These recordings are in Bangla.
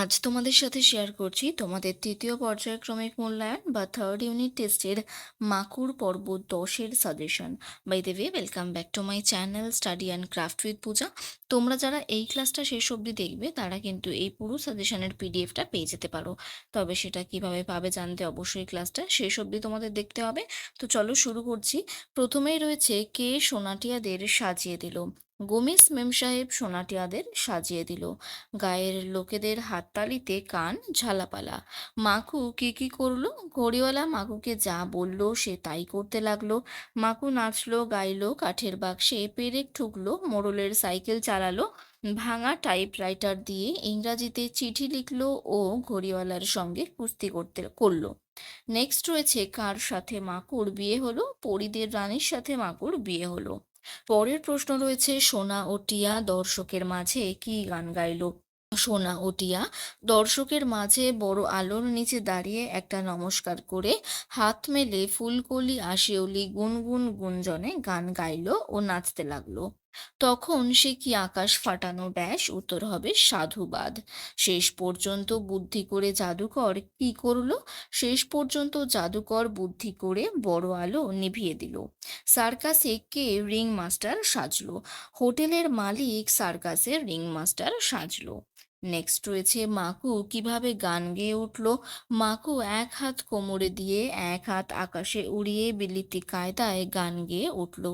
আজ তোমাদের সাথে শেয়ার করছি তোমাদের তৃতীয় পর্যায়ক্রমিক মূল্যায়ন বা থার্ড ইউনিট টেস্টের মাকুর পর্ব দশের suggestion by way welcome back to my channel study and craft with Puja তোমরা যারা এই ক্লাসটা শেষ অবধি দেখবে, তারা কিন্তু এই পুরো সাজেশনের পিডিএফটা পেয়ে যেতে পারো। তবে সেটা কীভাবে পাবে জানতে অবশ্যই ক্লাসটা শেষ অবধি তোমাদের দেখতে হবে। তো চলো শুরু করছি। প্রথমেই রয়েছে কে সোনাটিয়াদের সাজিয়ে দিল। গোমেস মেম সাহেব সোনাটিয়াদের সাজিয়ে দিল। গায়ের লোকেদের হাততালিতে কান ঝালাপালা। মাকু কি কি করল? ঘড়িওয়ালা মাকুকে যা বলল সে তাই করতে লাগল। মাকু নাচলো, গাইলো, কাঠের বাক্সে পেরেক ঠুকলো, মোড়লের সাইকেল চালালো, ভাঙা টাইপরাইটার দিয়ে ইংরাজিতে চিঠি লিখলো ও ঘড়িওয়ালার সঙ্গে কুস্তি করতে করল। নেক্সট রয়েছে কার সাথে মাকুর বিয়ে হলো? পরিদের রানীর সাথে মাকুর বিয়ে হলো। পরের প্রশ্ন রয়েছে, সোনা ও টিয়া দর্শকের মাঝে কি গান গাইল? সোনা ও টিয়া দর্শকের মাঝে বড় আলোর নিচে দাঁড়িয়ে একটা নমস্কার করে হাত মেলে ফুলকলি, আশিওলি, গুনগুন গুঞ্জনে গান গাইল ও নাচতে লাগল। তখন সে কি আকাশ ফাটানো ড্যাশ উত্তর হবে সাধুবাদ। শেষ পর্যন্ত বুদ্ধি করে জাদুকর কি করল? শেষ পর্যন্ত জাদুকর বুদ্ধি করে বড় আলো নিভিয়ে দিল। সার্কাসে কে রিং মাস্টার সাজলো? হোটেলের মালিক সার্কাসের রিং মাস্টার সাজলো। নেক্সট রয়েছে মাকু, কীভাবে গান গেয়ে উঠল? মাকু এক হাত কোমরে দিয়ে এক হাত আকাশে উড়িয়ে বিলিতি কায়দায় গান গেয়ে উঠল।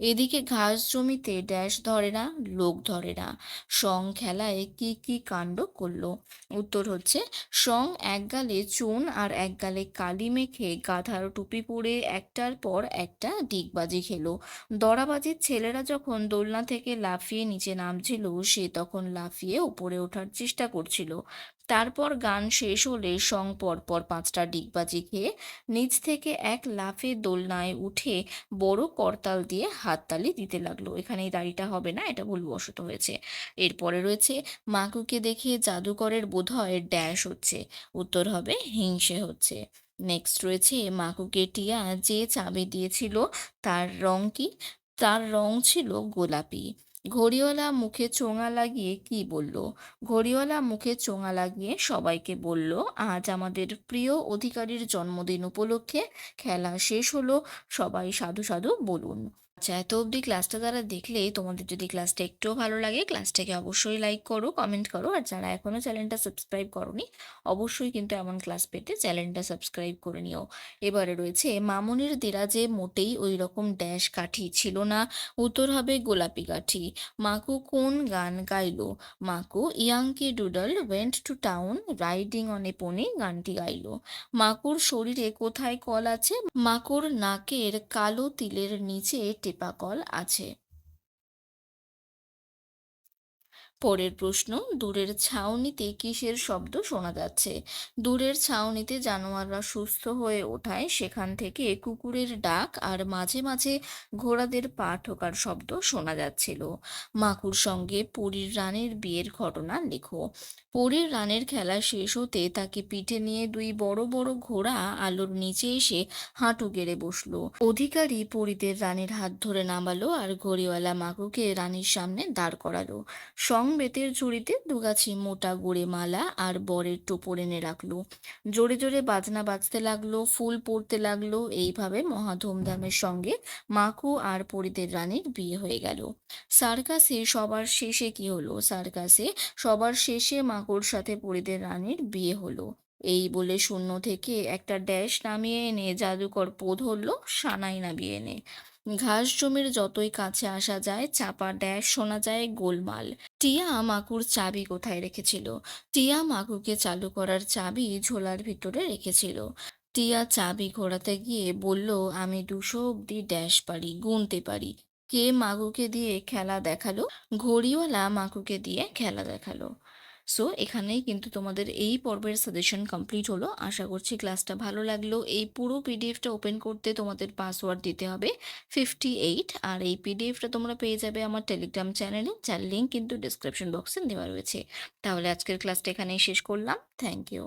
এদিকে ঘাস জমিতে ড্যাশ ধরে না, লোক ধরে না। সং খেলায় কি কি কাণ্ড করল? উত্তর হচ্ছে, সং এক গালে চুন আর এক গালে কালি মেখে গাধার টুপি পরে একটার পর একটা ডিগবাজি খেলো। দড়াবাজির ছেলেরা যখন দোলনা থেকে লাফিয়ে নিচে নামছিল, সে তখন লাফিয়ে উপরে ওঠার চেষ্টা করছিল। তারপর গান শেষ হলে সং পরপর পাঁচটা ডিগবাজি খেয়ে নিচ থেকে এক লাফে দোলনায় উঠে বড় করতাল দিয়ে হাততালি দিতে লাগল। এখানে এই দাড়িটা হবে না, এটা ভুলবশত হয়েছে। এরপরে রয়েছে, মাকুকে দেখে জাদুকরের বোধহয় ড্যাশ হচ্ছে। উত্তর হবে, হিংসে হচ্ছে। নেক্সট রয়েছে, মাকুকে টিয়া যে চাবি দিয়েছিল, তার রং কি? তার রং ছিল গোলাপি। ঘড়িওয়ালা মুখে চোঙা লাগিয়ে কি বলল? ঘড়িওয়ালা মুখে চোঙা লাগিয়ে সবাইকে বলল, আজ আমাদের প্রিয় অধিকারীর জন্মদিন উপলক্ষে খেলা শেষ হলো, সবাই সাধু সাধু বলুন। আচ্ছা এত অবধি ক্লাসটা তারা দেখলে, তোমাদের যদি ক্লাসটা একটুও ভালো লাগে ক্লাসটাকে অবশ্যই লাইক করো কমেন্ট করো। আর যারা এখনও চ্যানেলটা সাবস্ক্রাইব করনি, অবশ্যই কিন্তু এমন ক্লাস পেতে চ্যানেলটা সাবস্ক্রাইব করে নিও। এবারে রয়েছে, মামুনির দেরাজে মোটেই ওই রকম ড্যাশ কাঠি ছিল না, উত্তর হবে গোলাপি কাঠি। মাকু কোন গান গাইলো? Maku Yankee Doodle went to town riding on a pony গানটি গাইলো। মাকুর শরীরে কোথায় কল আছে? মাকুর নাকের কালো তিলের নিচে টেপা কল আছে। পরের প্রশ্ন, দূরের ছাউনিতে কিসের শব্দ শোনা যাচ্ছে? দূরের ছাউনিতে জানোয়াররা সুস্থ হয়ে ওঠায়, সেখান থেকে কুকুরের ডাক আর মাঝে মাঝে ঘোড়াদের পা ঠোকার শব্দ শোনা যাচ্ছিল। মাকুর সঙ্গে পুরীর রানের বিয়ের ঘটনা লেখো। পরীর রানের খেলা শেষ হতে তাকে পিঠে নিয়ে দুই বড় বড় ঘোড়া আলোর নিচে এসে হাঁটু গেড়ে বসল। অধিকারী পরীদের রানীর হাত ধরে নামালো আর ঘড়িওয়ালা মাকুকে রানীর সামনে দাঁড় করালো। সং বেতের ঝুড়িতে দুগাছি মোটা গুড়ে মালা আর বরের টোপর এনে রাখল। জোরে জোরে বাজনা বাজতে লাগল, ফুল পড়তে লাগল। এইভাবে মহা ধুমধামের সঙ্গে মাকু আর পরীদের রানীর বিয়ে হয়ে গেল। সার্কাসে সবার শেষে কি হলো? সার্কাসে সবার শেষে মাকুর সাথে পরিদের রানীর বিয়ে হলো। এই বলে শূন্য থেকে একটা ড্যাশ নামিয়ে এনে জাদুকর পো ধরলো সানাই নামিয়ে এনে। ঘাস জমির যতই কাছে আসা যায়, চাপা ড্যাশ শোনা যায় গোলমাল। টিয়া মাকুর চাবি কোথায় রেখেছিল? টিয়া মাকুকে চালু করার চাবি ঝোলার ভিতরে রেখেছিল। টিয়া চাবি ঘোরাতে গিয়ে বলল, আমি দুশো অব্দি ড্যাশ পারি, গুনতে পারি। কে মাকুকে দিয়ে খেলা দেখাল? ঘড়িওয়ালা মাকুকে দিয়ে খেলা দেখাল। সো এখানেই কিন্তু তোমাদের এই পর্বের সাজেশন কমপ্লিট হলো। আশা করছি ক্লাসটা ভালো লাগল। এই পুরো পিডিএফটা ওপেন করতে তোমাদের পাসওয়ার্ড দিতে হবে ফিফটি এইট আর এই পিডিএফটা তোমরা পেয়ে যাবে আমার টেলিগ্রাম চ্যানেলে যার লিঙ্ক কিন্তু ডিসক্রিপশন বক্সে দেওয়া রয়েছে। তাহলে আজকের ক্লাসটা এখানেই শেষ করলাম। Thank you